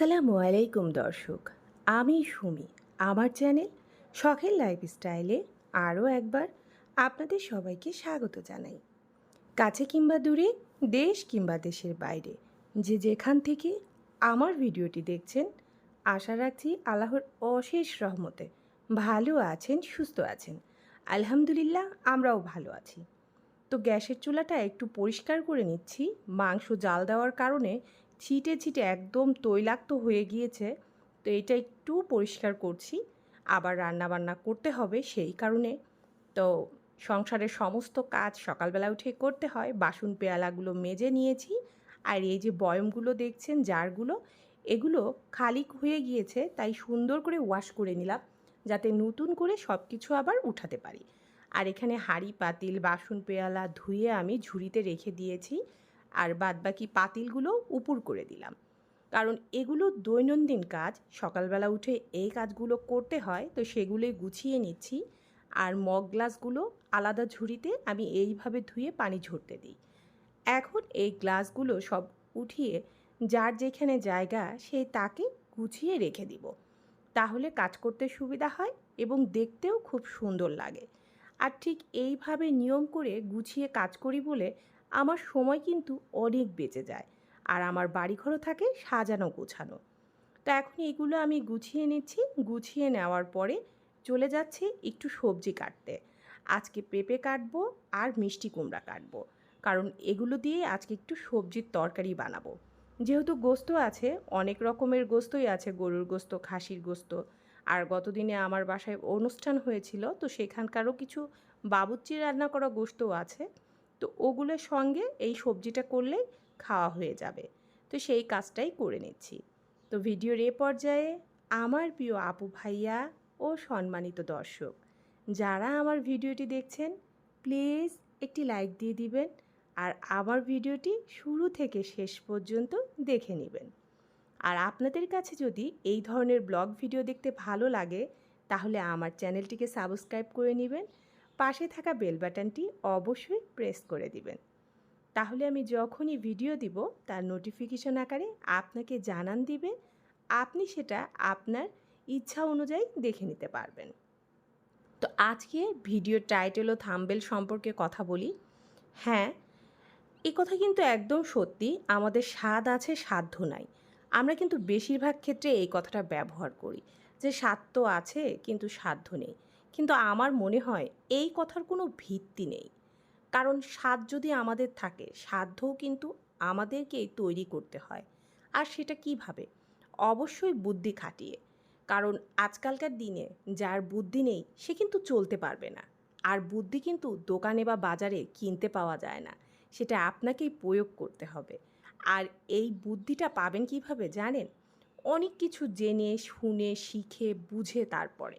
আসসালামু আলাইকুম দর্শক, আমি সুমি। আমার চ্যানেল শখের লাইফস্টাইলে আরও একবার আপনাদের সবাইকে স্বাগত জানাই। কাছে কিংবা দূরে, দেশ কিংবা দেশের বাইরে, যে যেখান থেকে আমার ভিডিওটি দেখছেন, আশা রাখছি আল্লাহর অশেষ রহমতে ভালো আছেন, সুস্থ আছেন। আলহামদুলিল্লাহ, আমরাও ভালো আছি। তো গ্যাসের চুলাটা একটু পরিষ্কার করে নিচ্ছি। মাংস জাল দেওয়ার কারণে ছিটে ছিটে একদম তৈলাক্ত হয়ে গিয়েছে। তো এটা একটু পরিষ্কার করছি। আবার রান্না বান্না করতে হবে সেই কারণে। তো সংসারের সমস্ত কাজ সকালবেলা উঠে করতে হয়। বাসন পেয়ালাগুলো মেজে নিয়েছি। আর এই যে বয়মগুলো দেখছেন, জারগুলো, এগুলো খালি হয়ে গিয়েছে। তাই সুন্দর করে ওয়াশ করে নিলাম। যাতে নতুন করে সব কিছু আবার উঠাতে পারি। আর এখানে হাঁড়ি, পাতিল, বাসন পেয়ালা ধুয়ে আমি ঝুড়িতে রেখে দিয়েছি। আর বাদবাকি পাতিলগুলো উপুর করে দিলাম। কারণ এগুলো দৈনন্দিন কাজ, সকালবেলা উঠে এই কাজগুলো করতে হয়, তো সেগুলোই গুছিয়ে নিচ্ছি আর মগ গ্লাসগুলো আলাদা ঝুড়িতে আমি এইভাবে ধুয়ে পানি ঝরতে দিই। এখন এই গ্লাসগুলো সব উঠিয়ে যার যেখানে জায়গা সেই তাকে গুছিয়ে রেখে দিব। তাহলে কাজ করতে সুবিধা হয় এবং দেখতেও খুব সুন্দর লাগে। আর ঠিক এইভাবে নিয়ম করে গুছিয়ে কাজ করি বলে আমার সময় কিন্তু অনেক বেঁচে যায় আর আমার বাড়িঘরও থাকে সাজানো গোছানো। তো এখন এগুলো আমি গুছিয়ে নিচ্ছি, গুছিয়ে নেওয়ার পরে চলে যাচ্ছে একটু সবজি কাটতে। আজকে পেঁপে কাটবো আর মিষ্টি কুমড়া কাটবো। কারণ এগুলো দিয়ে আজকে একটু সবজির তরকারি বানাবো। যেহেতু গোস্ত আছে, অনেক রকমের গোস্তই আছে, গরুর গোস্ত, খাসির গোস্ত। আর গতদিনে আমার বাসায় অনুষ্ঠান হয়েছিল, তো সেখানকারও কিছু বাবুচ্চি রান্না করা গোস্তও আছে। তো ওগুলোর সঙ্গে এই সবজিটা করলে খাওয়া হয়ে যাবে। তো সেই কাজটাই করে নিচ্ছি। তো ভিডিওর এ পর্যায়ে আমার প্রিয় আপু ভাইয়া ও সম্মানিত দর্শক, যারা আমার ভিডিওটি দেখছেন, প্লিজ একটি লাইক দিয়ে দিবেন আর আমার ভিডিওটি শুরু থেকে শেষ পর্যন্ত দেখে নেবেন। আর আপনাদের কাছে যদি এই ধরনের ব্লগ ভিডিও দেখতে ভালো লাগে, তাহলে আমার চ্যানেলটিকে সাবস্ক্রাইব করে নেবেন পাশে থাকা বেল বাটনটি অবশ্যই প্রেস করে দিবেন। তাহলে আমি যখনই ভিডিও দিব, তার নোটিফিকেশন আকারে আপনাকে জানান দিবে, আপনি সেটা আপনার ইচ্ছা অনুযায়ী দেখে নিতে পারবেন। তো আজকে ভিডিও টাইটেল ও থাম্বেল সম্পর্কে কথা বলি। হ্যাঁ এই কথা কিন্তু একদম সত্যি, আমাদের স্বাদ আছে, সাধ্য নাই। আমরা কিন্তু বেশিরভাগ ক্ষেত্রে এই কথাটা ব্যবহার করি যে স্বাদ তো আছে, কিন্তু সাধ্য নেই। কিন্তু আমার মনে হয় এই কথার কোনো ভিত্তি নেই। কারণ স্বাদ যদি আমাদের থাকে সাধ্যও কিন্তু আমাদেরকেই তৈরি করতে হয়। আর সেটা কীভাবে অবশ্যই বুদ্ধি খাটিয়ে। কারণ আজকালকার দিনে যার বুদ্ধি নেই, সে কিন্তু চলতে পারবে না। আর বুদ্ধি কিন্তু দোকানে বা বাজারে কিনতে পাওয়া যায় না। সেটা আপনাকেই প্রয়োগ করতে হবে। আর এই বুদ্ধিটা পাবেন কীভাবে জানেন? অনেক কিছু জেনে, শুনে, শিখে, বুঝে তারপরে।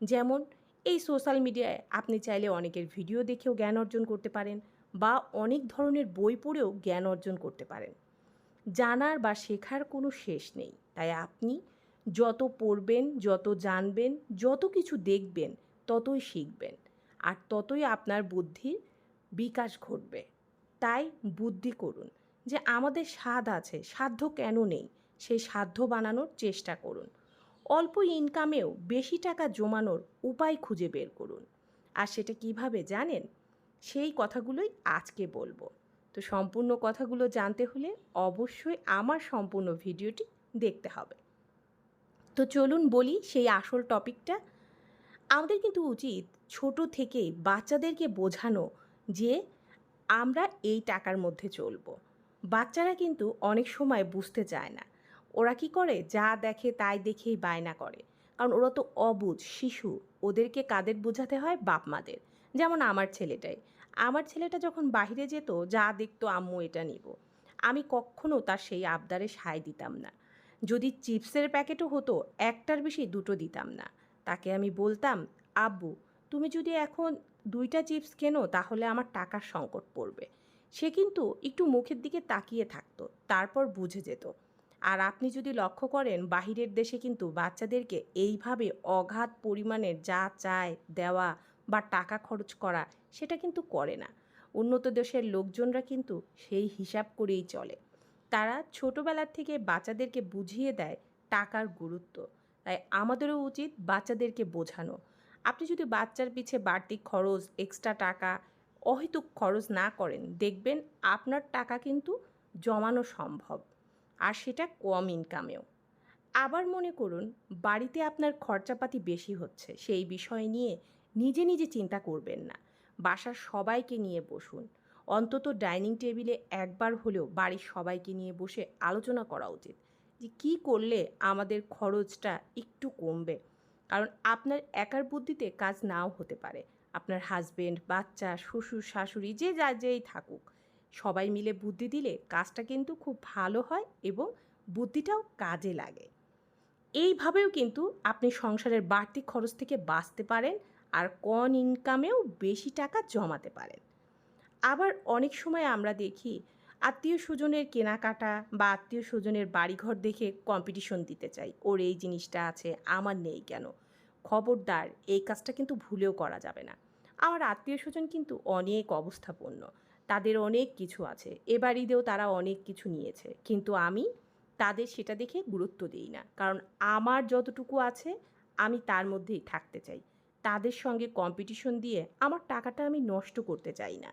যেমন এই সোশ্যাল মিডিয়ায় আপনি চাইলে অনেকের ভিডিও দেখেও জ্ঞান অর্জন করতে পারেন বা অনেক ধরনের বই পড়েও জ্ঞান অর্জন করতে পারেন। জানার বা শেখার কোনো শেষ নেই। তাই আপনি যত পড়বেন, যত জানবেন, যত কিছু দেখবেন, ততই শিখবেন আর ততই আপনার বুদ্ধির বিকাশ ঘটবে। তাই বুদ্ধি করুন যে আমাদের স্বাদ আছে, সাধ্য কেন নেই? সেই সাধ্য বানানোর চেষ্টা করুন। অল্প ইনকামেও বেশি টাকা জমানোর উপায় খুঁজে বের করুন। আর সেটা কীভাবে জানেন? সেই কথাগুলোই আজকে বলব। তো সম্পূর্ণ কথাগুলো জানতে হলে অবশ্যই আমার সম্পূর্ণ ভিডিওটি দেখতে হবে। তো চলুন বলি সেই আসল টপিকটা। আমাদের কিন্তু উচিত ছোট থেকেই বাচ্চাদেরকে বোঝানো যে আমরা এই টাকার মধ্যে চলবো। বাচ্চারা কিন্তু অনেক সময় বুঝতে চায় না। ওরা কি করে? যা দেখে তাই দেখেই বায়না করে। কারণ ওরা তো অবুঝ, শিশু। ওদেরকে কাদের বোঝাতে হয়? বাপ মাদের। যেমন আমার ছেলেটাই। আমার ছেলেটা যখন বাইরে যেত, যা দেখতো আম্মু এটা নিব। আমি কখনো তার সেই আবদারে সায় দিতাম না। যদি চিপসের প্যাকেটও হতো, একটার বেশি দুটো দিতাম না। তাকে আমি বলতাম, আব্বু, তুমি যদি এখন দুইটা চিপস কেনো, তাহলে আমার টাকার সংকট পড়বে। সে কিন্তু একটু মুখের দিকে তাকিয়ে থাকতো, তারপর বুঝে যেত। আর আপনি যদি লক্ষ্য করেন, বাহিরের দেশে কিন্তু বাচ্চাদেরকে এইভাবে অগাধ পরিমাণের যা চায় দেওয়া বা টাকা খরচ করা, সেটা কিন্তু করে না। উন্নত দেশের লোকজনরা কিন্তু সেই হিসাব করেই চলে। তারা ছোটোবেলার থেকে বাচ্চাদেরকে বুঝিয়ে দেয় টাকার গুরুত্ব। তাই আমাদেরও উচিত বাচ্চাদেরকে বোঝানো। আপনি যদি বাচ্চার পিছে বাড়তি খরচ এক্সট্রা টাকা, অহেতুক খরচ না করেন, দেখবেন আপনার টাকা কিন্তু জমানো সম্ভব। আর সেটা কম ইনকামেও আবার মনে করুন, বাড়িতে আপনার খরচাপাতি বেশি হচ্ছে, সেই বিষয় নিয়ে নিজে নিজে চিন্তা করবেন না। বাসার সবাইকে নিয়ে বসুন। অন্তত ডাইনিং টেবিলে একবার হলেও বাড়ির সবাইকে নিয়ে বসে আলোচনা করা উচিত যে, কী করলে আমাদের খরচটা একটু কমবে? কারণ আপনার একার বুদ্ধিতে কাজ নাও হতে পারে। আপনার হাজবেন্ড বাচ্চা, শ্বশুর, শাশুড়ি, যে যা যেই থাকুক। সবাই মিলে বুদ্ধি দিলে কাজটা কিন্তু খুব ভালো হয় এবং বুদ্ধিটাও কাজে লাগে। এইভাবেও কিন্তু আপনি সংসারের বাড়তি খরচ থেকে বাঁচতে পারেন আর কম ইনকামেও বেশি টাকা জমাতে পারেন। আবার অনেক সময় আমরা দেখি আত্মীয় স্বজনের কেনাকাটা বা আত্মীয় স্বজনের বাড়িঘর দেখে কম্পিটিশন দিতে চাই, ওর এই জিনিসটা আছে, আমার নেই কেন? খবরদার, এই কাজটা কিন্তু ভুলেও করা যাবে না। আমার আত্মীয় স্বজন কিন্তু অনেক অবস্থাপন্ন তাদের অনেক কিছু আছে। এবার ঈদেও তারা অনেক কিছু নিয়েছে। কিন্তু আমি তাদের সেটা দেখে গুরুত্ব দিই না। কারণ আমার যতটুকু আছে, আমি তার মধ্যেই থাকতে চাই। তাদের সঙ্গে কম্পিটিশন দিয়ে আমার টাকাটা আমি নষ্ট করতে চাই না।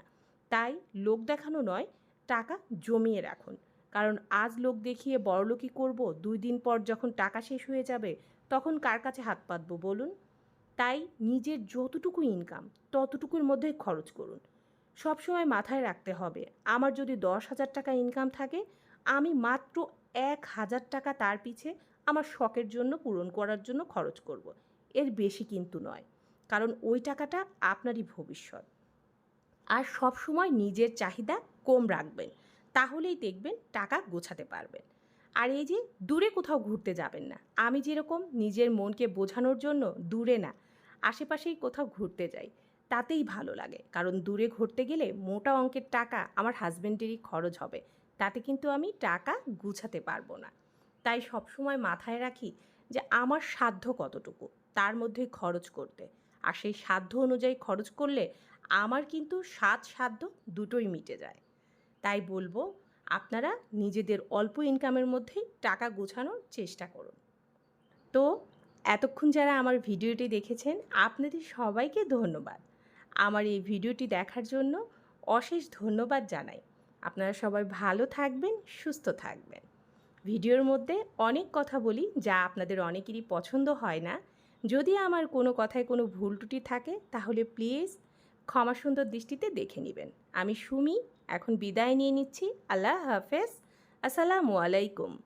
তাই লোক দেখানো নয়, টাকা জমিয়ে রাখুন। কারণ আজ লোক দেখিয়ে বড়লোকি করব, দুই দিন পর যখন টাকা শেষ হয়ে যাবে, তখন কার কাছে হাত পাতবো বলুন? তাই নিজের যতটুকু ইনকাম ততটুকুর মধ্যে খরচ করুন। সবসময় মাথায় রাখতে হবে। আমার যদি দশ হাজার টাকা ইনকাম থাকে, আমি মাত্র এক হাজার টাকা তার পিছে আমার শখের জন্য, পূরণ করার জন্য খরচ করব। এর বেশি কিন্তু নয়। কারণ ওই টাকাটা আপনারই ভবিষ্যৎ। আর সব সময় নিজের চাহিদা কম রাখবেন। তাহলেই দেখবেন টাকা গোছাতে পারবেন। আর এই যে দূরে কোথাও ঘুরতে যাবেন না। আমি যেরকম নিজের মনকে বোঝানোর জন্য দূরে না, আশেপাশেই কোথাও ঘুরতে যাই। তাতেই ভালো লাগে। কারণ দূরে ঘুরতে গেলে মোটা অঙ্কের টাকা আমার হাজব্যান্ডেরই খরচ হবে। তাতে কিন্তু আমি টাকা গুছাতে পারব না। তাই সবসময় মাথায় রাখি যে আমার সাধ্য কতটুকু, তার মধ্যে খরচ করতে। আর সেই সাধ্য অনুযায়ী খরচ করলে আমার কিন্তু সাত সাধ্য দুটোই মিটে যায়। তাই বলব, আপনারা নিজেদের অল্প ইনকামের মধ্যেই টাকা গোছানোর চেষ্টা করুন। তো, এতক্ষণ যারা আমার ভিডিওটি দেখেছেন, আপনাদের সবাইকে ধন্যবাদ। আমার এই ভিডিওটি দেখার জন্য অশেষ ধন্যবাদ জানাই। আপনারা সবাই ভালো থাকবেন, সুস্থ থাকবেন। ভিডিওর মধ্যে অনেক কথা বলি যা আপনাদের অনেকেরই পছন্দ হয় না। যদি আমার কোনো কথায় কোনো ভুল ত্রুটি থাকে, তাহলে প্লিজ ক্ষমা সুন্দর দৃষ্টিতে দেখে নেবেন। আমি সুমি, এখন বিদায় নিয়ে নিচ্ছি। আল্লাহ হাফেজ। আসসালামু আলাইকুম।